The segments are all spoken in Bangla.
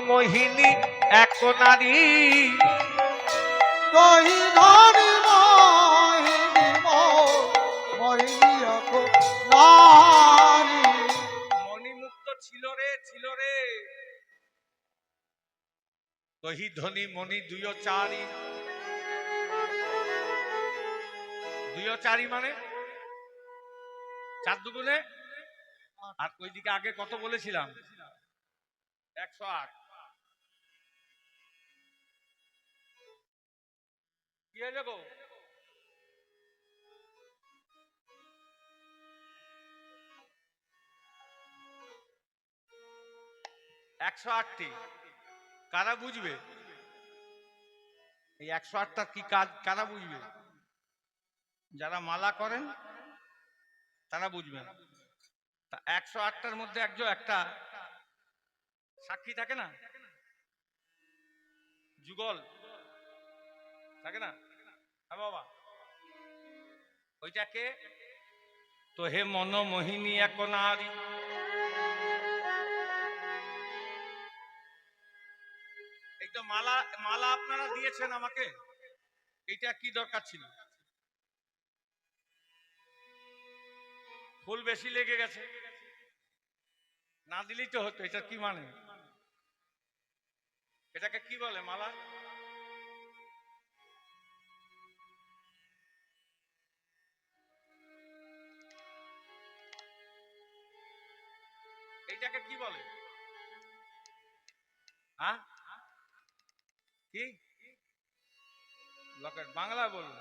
মোহিনী এক নারী। কহি ধরি মোহিনী মোর মোহিনী অকো নারী। মণিমুক্ত ছিল রে ছিল রে। কহি ধ্বনি মণি চারি। দুইও চারি মানে? চার দুগুনে আর ওইদিকে আগে কত বলেছিলাম? একশো আট। কি হয়েছে গো একশো আটটি। কারা বুঝবে? এই একশো আটটা কি কাজ কারা বুঝবে? যারা মালা করেন, তারা বুঝবেন। তা একশো আটটার মধ্যে একজন একটা সাক্ষী থাকে না? যুগল। থাকে না? বাবা। ওইটাকে তো হে মন মোহিনী এক নারী। এই তো মালা মালা আপনারা দিয়েছেন আমাকে। এটা কি দরকার ছিল? ফুল বেশি লেগে গেছে। না দিলেই তো হতো, এটা কি মানে? এটাকে কি বলে মালা? বলে? হ্যাঁ? কি? লকেট বাংলা বলুন।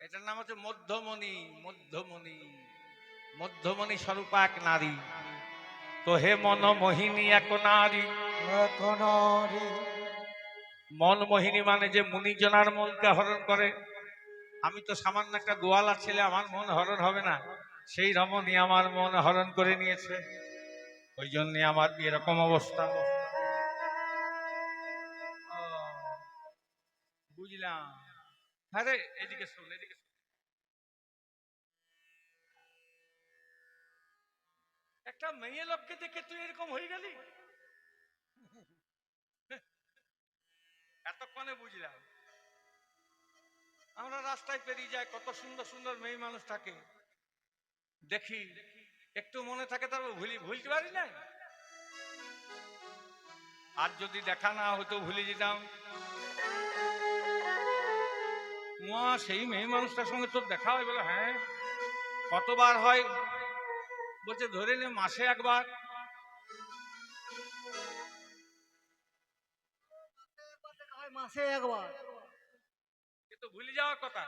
এটার নাম হচ্ছে মধ্যমণি মধ্যমণি মধ্যমণি স্বরূপা এক নারী। তো হে মন মোহিনী এক নারী। এক নারী। মন মোহিনী মানে যে মুনিজনার মনকে হরণ করে। আমি তো সামান্য একটা গোয়ালা ছেলে, আমার মন হরণ হবে না। সেই রমণী আমার মন হরণ করে নিয়েছে। ওই জন্য আমার এরকম অবস্থা। বুঝলাম। হ্যাঁ রে এদিকে শোন, এদিকে একটা মেয়ে লোককে দেখে তুই এরকম হয়ে গেলি? এতক্ষণে বুঝলাম। আমরা রাস্তায় পেরিয়ে যাই, কত সুন্দর সুন্দর মেয়ে মানুষ থাকে। দেখি, একটু মনে থাকে তারপর ভুলি, ভুলতে পারি না আর যদি দেখা না হতো, ভুলে যেতাম। সেই মেয়ে মানুষটার সঙ্গে তোর দেখা হয় বলে হ্যাঁ। কতবার হয়? বলছে, ধরে নে, মাসে একবার। মাসে একবার। এ তো ভুলে যাওয়ার কথা,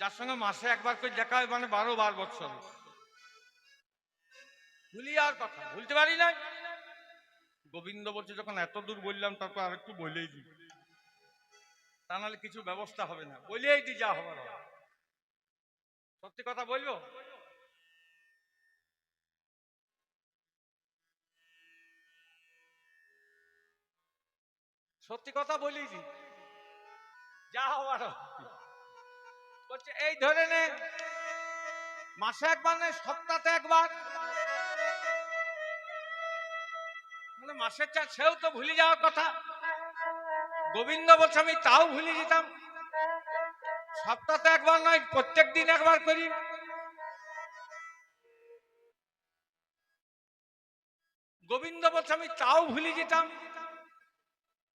যার সঙ্গে মাসে একবার করে দেখা হয় মানে বারো বার বছর ভুলি যাওয়ার কথা, ভুলতে পারি না গোবিন্দ বলছে, যখন এত দূর বললাম, তারপর আর একটু বলেই দিই। তা নাহলে কিছু ব্যবস্থা হবে না। বলেই দি যা হবে। সত্যি কথা বলব? সত্যি কথা বলেই দি যা হবে। বলছে, এই ধরে নে, মাসে একবার নয় সপ্তাহে একবার। মানে মাসের চার সেও তো ভুলে যাওয়ার কথা। গোবিন্দ বলছে, আমি তাও ভুলে যেতাম। সপ্তাহে একবার নয়, প্রত্যেক দিন একবার করি। গোবিন্দ বলছে, আমি তাও ভুলে যেতাম।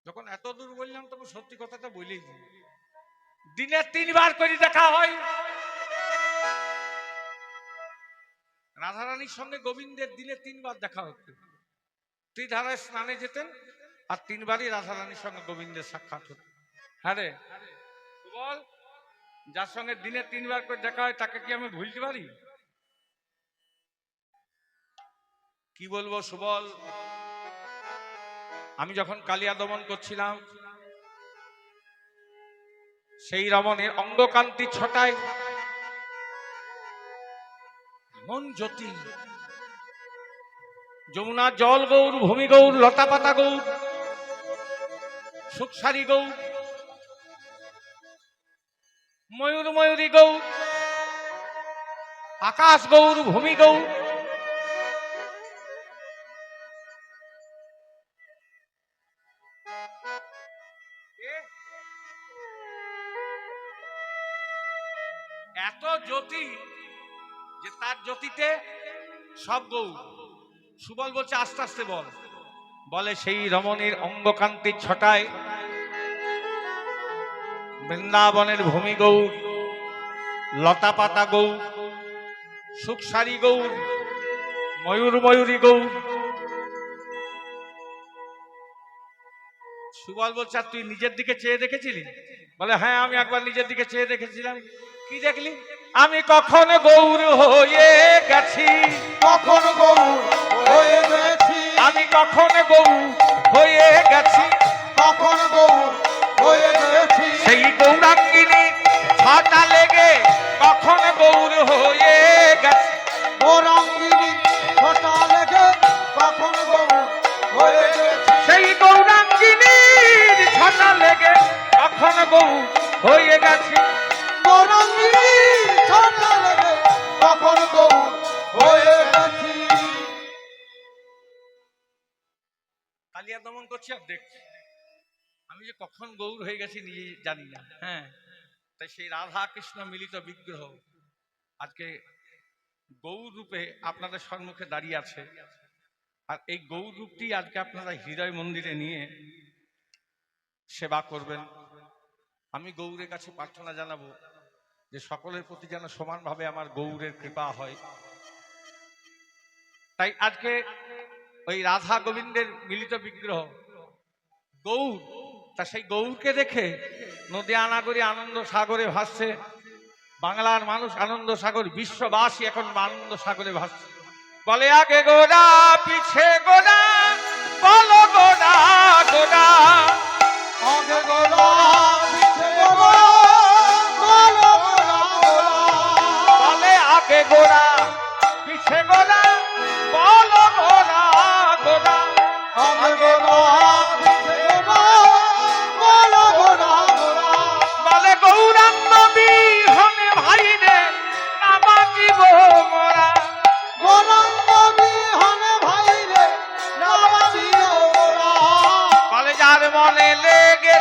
যখন এত দূর বললাম, তখন সত্যি কথাটা দিই দিনে তিনবার করে দেখা হয়। রাধারানীর সঙ্গে গোবিন্দের দিনে তিনবার দেখা হতো। ত্রিধারায় স্নানে যেতেন, আর তিনবারই রাধারানীর সঙ্গে গোবিন্দের সাক্ষাৎ হতো। হ্যাঁ রে? বল, যার সঙ্গে দিনে তিনবার করে দেখা হয়, তাকে কি আমি ভুলতে পারি? কি বলব, সুবল? আমি যখন কালিয়া দমন করছিলাম, সেই রমণের অঙ্গকান্তি ছটায় মন জ্যোতি যমুনা জল গৌর, ভূমি গৌর, লতা পাতা গৌর সুখসারি গৌ ময়ূর ময়ূরী গৌ আকাশ গৌর, ভূমি গৌ জ্যোতিতে সব গৌ। সুবল বলছে, আস্তে আস্তে বল। বলে, সেই রমণীর অঙ্গকান্তির ছটায় বৃন্দাবনের ভূমি গৌর লতা পাতা গৌর সুখসারি গৌর ময়ূর ময়ূরী গৌর সুবল বলছে তুই নিজের দিকে চেয়ে দেখেছিলি? বলে হ্যাঁ আমি একবার নিজের দিকে চেয়ে দেখেছিলাম। কি দেখলি? আমি কখন গৌর হয়ে গেছি? কখন গৌর হয়ে গেছি? আমি কখন গৌর হয়ে গেছি? কখন গৌর হয়ে গেছি? সেই গৌরাঙ্গিনী ছটা লেগে কখন গৌর হয়ে গেছি? গৌরাঙ্গিনী ফোটা লেগে কখন গৌর হয়ে গেছি? সেই গৌরাঙ্গিনীর ছটা লেগে কখন গৌর হয়ে গেছে? দমন করছি আর দেখছি। আমি যে কখন গৌর হয়ে গেছি নিজে জানি না। হ্যাঁ তাই সেই রাধা কৃষ্ণ মিলিত বিগ্রহ আজকে গৌর রূপে আপনাদের সম্মুখে দাঁড়িয়ে আছে। আর এই গৌর রূপটি আজকে আপনারা হৃদয় মন্দিরে নিয়ে সেবা করবেন। আমি গৌরের কাছে প্রার্থনা জানাব যে সকলের প্রতি যেন সমানভাবে আমার গৌরের কৃপা হয়। তাই আজকে ওই রাধা গোবিন্দের মিলিত বিগ্রহ। গৌর, তা সেই গৌরকে দেখে নদী আনাগরি আনন্দ সাগরে ভাসছে। বাংলার মানুষ আনন্দ সাগর, বিশ্ববাসী এখন আনন্দ সাগরে ভাসছে। বলে, আগে গোড়া পিছে গোড়া বলো গোড়া গোড়া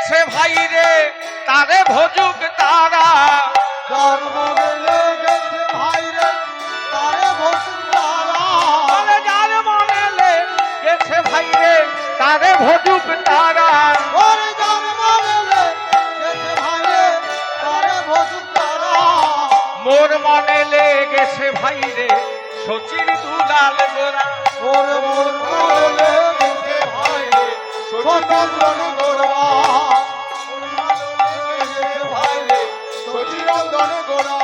লেগেছে ভাই রে তারে ভজুক তারা। ধর্ম গেলে গেছে ভাই রে তারে ভসুন্দারা বলে যার মনে লেগেছে ভাই রে তারে ভজুক তারা। গেছে মোর মনে লেগেছে ভাই রে সচির দুলাল গোরা। ওরে মোর গেছে ভাই রে স্বতন্ত্র গোড়া ভাই রে সচিরন্দন গোড়া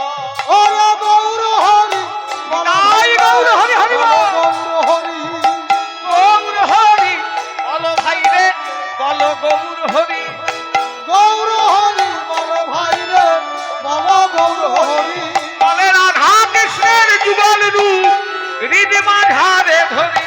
ওরে গৌর হরি তাই গৌর হরি হরি বল। গৌর হরি গৌর হরি বলো ভাই রে বলো গৌর হরি গৌর হরি বল ভাই রে বল গৌর হরি বলে রাধা কৃষ্ণের যুগল রূপ হৃদ মাঝারে ধরি